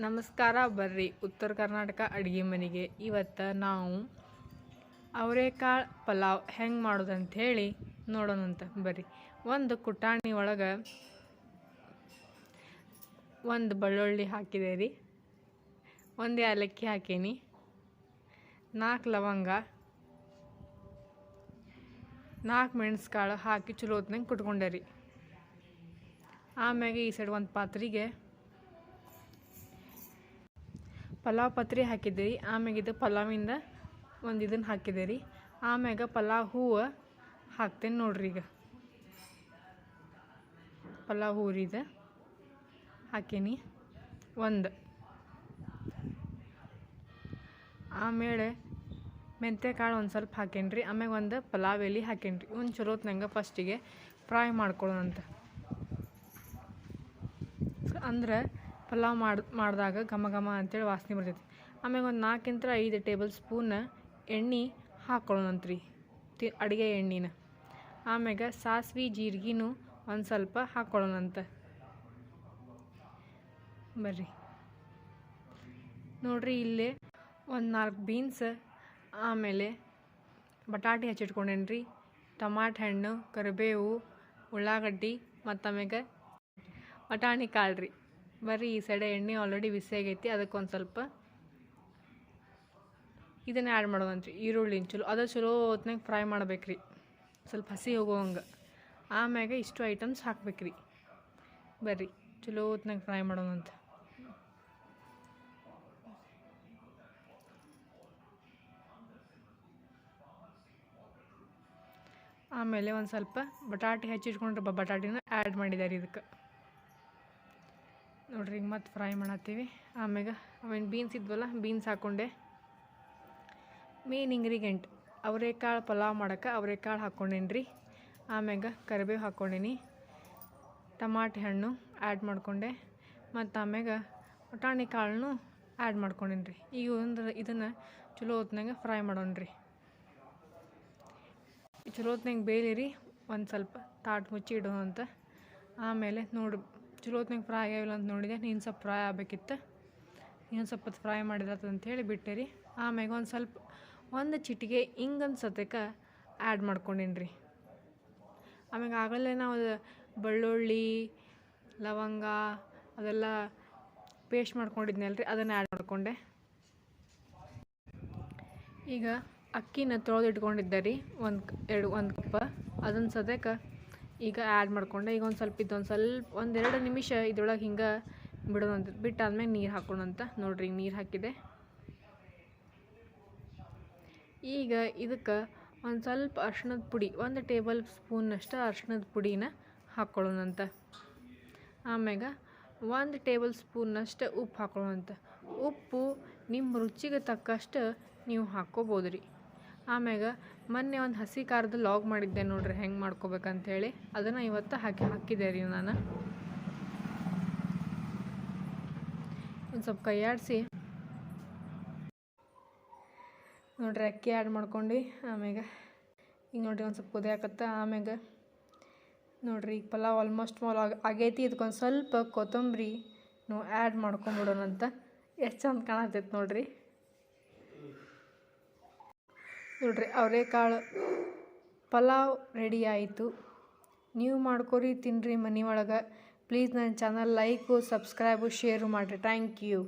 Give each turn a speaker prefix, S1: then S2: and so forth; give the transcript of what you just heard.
S1: ನಮಸ್ಕಾರ ಬರ್ರಿ. ಉತ್ತರ ಕರ್ನಾಟಕ ಅಡುಗೆ ಮನೆಗೆ. ಇವತ್ತು ನಾವು ಅವರೆಕಾಳು ಪಲಾವ್ ಹೆಂಗೆ ಮಾಡೋದು ಹೇಳಿ ನೋಡೋಣಂತ ಬರ್ರಿ. ಒಂದು ಕುಟಾಣಿ ಒಳಗೆ ಒಂದು ಬೆಳ್ಳುಳ್ಳಿ ಹಾಕಿದೆ ರೀ. ಒಂದು ಏಲಕ್ಕಿ ಹಾಕೀನಿ. ನಾಲ್ಕು ಲವಂಗ. ನಾಲ್ಕು ಮೆಣಸ್ಕಾಳು ಹಾಕಿ ಚಲೋ ಹೊತ್ತಿನಂಗೆ ಕುಟ್ಕೊಂಡೆ ರೀ. ಆಮ್ಯಾಗೆ ಈ ಸೈಡ್ ಒಂದು ಪಾತ್ರೆಗೆ ಪಲಾವ್ ಪತ್ರಿ ಹಾಕಿದ್ದೆ ರೀ. ಆಮ್ಯಾಗ ಇದು ಪಲಾವಿಂದ ಒಂದು ಇದನ್ನು ಹಾಕಿದೆ ರೀ. ಆಮ್ಯಾಗ ಪಲಾವ್ ಹೂವು ಹಾಕ್ತೇನೆ ನೋಡ್ರಿ ಈಗ. ಪಲಾವ್ ಹೂ ರೀ ಇದು. ಹಾಕೀನಿ. ಒಂದು. ಆಮೇಲೆ ಮೆಂತ್ಯಕಾಳು ಒಂದು ಸ್ವಲ್ಪ ಹಾಕೇನಿ ರೀ. ಆಮ್ಯಾಗ ಒಂದು ಪಲಾವ್ ಎಲೆ ಹಾಕೇನಿ ರೀ. ಒಂದು ಚಲೋ ಹೊತ್ನಂಗೆ ಫಸ್ಟಿಗೆ ಫ್ರೈ ಮಾಡ್ಕೊಳ್ಳೋಣಂತ ಅಂದ್ರೆ ಪಲಾವ್ ಮಾಡಿ, ಮಾಡಿದಾಗ ಘಮ ಘಮ ಅಂತೇಳಿ ವಾಸನೆ ಬರ್ತೈತಿ. ಆಮ್ಯಾಗ ಒಂದು ನಾಲ್ಕಿಂತ ಐದು ಟೇಬಲ್ ಸ್ಪೂನ್ ಎಣ್ಣೆ ಹಾಕ್ಕೊಳ್ಳೋಣಂತ್ರಿ ತಿ, ಅಡುಗೆ ಎಣ್ಣೆನ. ಆಮ್ಯಾಗ ಸಾಸ್ವೆ, ಜೀರಿಗೆನೂ ಒಂದು ಸ್ವಲ್ಪ ಹಾಕ್ಕೊಳ್ಳೋಣಂತ ಬರ್ರಿ. ನೋಡ್ರಿ ಇಲ್ಲಿ ಒಂದು ನಾಲ್ಕು ಬೀನ್ಸ್, ಆಮೇಲೆ ಬಟಾಟೆ ಹಚ್ಚಿಟ್ಕೊಂಡೇನ್ರಿ, ಟಮಾಟ ಹಣ್ಣು, ಕರಿಬೇವು, ಉಳ್ಳಾಗಡ್ಡಿ ಮತ್ತು ಆಮ್ಯಾಗ ಬಟಾಣಿ ಕಾಳು ರೀ ಬರ್ರಿ ಈ ಸೈಡೆ ಎಣ್ಣೆ ಆಲ್ರೆಡಿ ಬಿಸಿ ಆಗೈತಿ, ಅದಕ್ಕೆ ಒಂದು ಸ್ವಲ್ಪ ಇದನ್ನು ಆ್ಯಡ್ ಮಾಡೋದಂತ್ರಿ ಈರುಳ್ಳಿನ ಚಲೋ, ಅದು ಚಲೋ ಹೊತ್ನಾಗ ಫ್ರೈ ಮಾಡ್ಬೇಕ್ರಿ. ಸ್ವಲ್ಪ ಹಸಿ ಹೋಗೋವಂಗೆ. ಆಮ್ಯಾಗ ಇಷ್ಟು ಐಟಮ್ಸ್ ಹಾಕ್ಬೇಕ್ರಿ. ಬರ್ರಿ, ಚಲೋ ಹೊತ್ನಾಗ ಫ್ರೈ ಮಾಡೋಣಂತ. ಆಮೇಲೆ ಒಂದು ಸ್ವಲ್ಪ ಬಟಾಟೆ ಹೆಚ್ಚಿಟ್ಕೊಂಡ್ರಪ್ಪ, ಬಟಾಟಿನ ಆ್ಯಡ್ ಮಾಡಿದ್ದಾರೆ ಇದಕ್ಕೆ. ನೋಡ್ರಿ ಈಗ ಮತ್ತೆ ಫ್ರೈ ಮಾಡತ್ತೀವಿ. ಆಮ್ಯಾಗ ಅವೇನು ಬೀನ್ಸ್ ಇದ್ವಲ್ಲ ಬೀನ್ಸ್ ಹಾಕ್ಕೊಂಡೆ ಮೇನ್ ಇಂಗ್ರೀಡಿಯೆಂಟ್ ಅವರೆಕಾಳು ಪಲಾವ್ ಮಾಡೋಕೆ ಅವರೆಕಾಳು ಹಾಕ್ಕೊಂಡೇನಿ ರೀ ಆಮ್ಯಾಗ ಕರಿಬೇವು ಹಾಕ್ಕೊಂಡೇನಿ ಟಮಾಟೆ ಹಣ್ಣು ಆ್ಯಡ್ ಮಾಡ್ಕೊಂಡೆ. ಮತ್ತು ಆಮ್ಯಾಗ ಬಟಾಣಿ ಕಾಳನ್ನು ಆ್ಯಡ್ ಮಾಡ್ಕೊಂಡೇನಿ ರೀ ಈಗ ಒಂದು ಇದನ್ನು ಚಲೋ ಹೊತ್ನಾಗ ಫ್ರೈ ಮಾಡೋಣ ರೀ ಚಲೋ ಹೊತ್ನಾಗ ಬೇಯಲಿ ಒಂದು ಸ್ವಲ್ಪ ತಾಟ್ ಮುಚ್ಚಿ ಇಡೋಣ ಅಂತ ಆಮೇಲೆ ನೋಡಿ ಚಲೋ ಹೊತ್ನಾಗ ಫ್ರೈ ಆಗಿಲ್ಲ ಅಂತ ನೋಡಿದೆ. ನೀನು ಸ್ವಲ್ಪ ಫ್ರೈ ಆಗಬೇಕಿತ್ತು. ಇನ್ನೊಂದು ಸ್ವಲ್ಪ ಫ್ರೈ ಅಂತ ಹೇಳಿ ಬಿಟ್ಟೆ ರೀ ಆಮ್ಯಾಗ ಒಂದು ಸ್ವಲ್ಪ, ಒಂದು ಚಿಟಿಗೆ ಹಿಂಗೊಂದು ಸತ್ಯಕ್ಕೆ ಆ್ಯಡ್ ಮಾಡ್ಕೊಂಡೇನಿ ರೀ ಆಮ್ಯಾಗ ಆಗಲೇ ನಾವು ಬೆಳ್ಳುಳ್ಳಿ, ಲವಂಗ ಅದೆಲ್ಲ ಪೇಸ್ಟ್ ಮಾಡ್ಕೊಂಡಿದ್ನಲ್ಲ ರೀ ಅದನ್ನು ಆ್ಯಡ್ ಮಾಡಿಕೊಂಡೆ. ಈಗ ಅಕ್ಕಿನ ತೊಳೆದಿಟ್ಕೊಂಡಿದ್ದೆ ರೀ, ಒಂದು ಎರಡು, ಒಂದು ಕಪ್ ಅದನ್ನು ಸದ್ಯಕ್ಕೆ ಈಗ ಆ್ಯಡ್ ಮಾಡ್ಕೊಂಡೆ. ಈಗ ಒಂದು ಸ್ವಲ್ಪ ಇದೊಂದು ಸ್ವಲ್ಪ ಒಂದೆರಡು ನಿಮಿಷ ಇದ್ರೊಳಗೆ ಹಿಂಗೆ ಬಿಡೋದಂತ ಬಿಟ್ಟಾದ್ಮೇಲೆ ನೀರು ಹಾಕೋಣಂತ ನೋಡ್ರಿ ನೀರು ಹಾಕಿದೆ. ಈಗ ಇದಕ್ಕೆ ಒಂದು ಸ್ವಲ್ಪ ಅರ್ಶಿಣದ ಪುಡಿ, ಒಂದು ಟೇಬಲ್ ಸ್ಪೂನಷ್ಟು ಅರ್ಶಿಣದ ಪುಡಿನ ಹಾಕ್ಕೊಳ್ಳೋಣಂತ ಆಮ್ಯಾಗ ಒಂದು ಟೇಬಲ್ ಸ್ಪೂನಷ್ಟು ಉಪ್ಪು ಹಾಕ್ಕೊಳ್ಳೋಣಂತ ಉಪ್ಪು ನಿಮ್ಮ ರುಚಿಗೆ ತಕ್ಕಷ್ಟು ನೀವು ಹಾಕ್ಕೋಬೋದು ರೀ ಆಮ್ಯಾಗ ಮೊನ್ನೆ ಒಂದು ಹಸಿ ಖಾರದ ಲಾಗ್ ಮಾಡಿದ್ದೆ ನೋಡ್ರಿ, ಹೆಂಗೆ ಮಾಡ್ಕೋಬೇಕಂತೇಳಿ. ಅದನ್ನು ಇವತ್ತು ಹಾಕಿ ಹಾಕಿದೆ ರೀ ನಾನು. ಒಂದು ಸ್ವಲ್ಪ ಕೈಯಾಡಿಸಿ ನೋಡ್ರಿ, ಅಕ್ಕಿ ಆ್ಯಡ್ ಮಾಡ್ಕೊಂಡು. ಆಮ್ಯಾಗ ಈಗ ನೋಡ್ರಿ, ಒಂದು ಸ್ವಲ್ಪ ಕುದಿಯಾಕತ್ತ ಆಮ್ಯಾಗ ನೋಡ್ರಿ ಈಗ ಪಲಾವ್ ಆಲ್ಮೋಸ್ಟ್ ಮಾಲ್ ಆಗೈತಿ. ಇದಕ್ಕೊಂದು ಸ್ವಲ್ಪ ಕೊತ್ತಂಬರಿ ನಾವು ಆ್ಯಡ್ ಮಾಡ್ಕೊಂಬಿಡೋಣಂತ. ಎಷ್ಟು ಚಂದ ಕಾಣತ್ತೈತೆ ನೋಡ್ರಿ. ನೋಡ್ರಿ ಅವರೆಕಾಳು ಪಲಾವ್ ರೆಡಿ ಆಯಿತು. ನೀವು ಮಾಡ್ಕೊರಿ ತಿನ್ನಿರಿ ಮನೆ ಒಳಗೆ ಪ್ಲೀಸ್ ನನ್ನ ಚಾನಲ್ ಲೈಕು ಸಬ್ಸ್ಕ್ರೈಬು ಶೇರು ಮಾಡಿರಿ. Thank you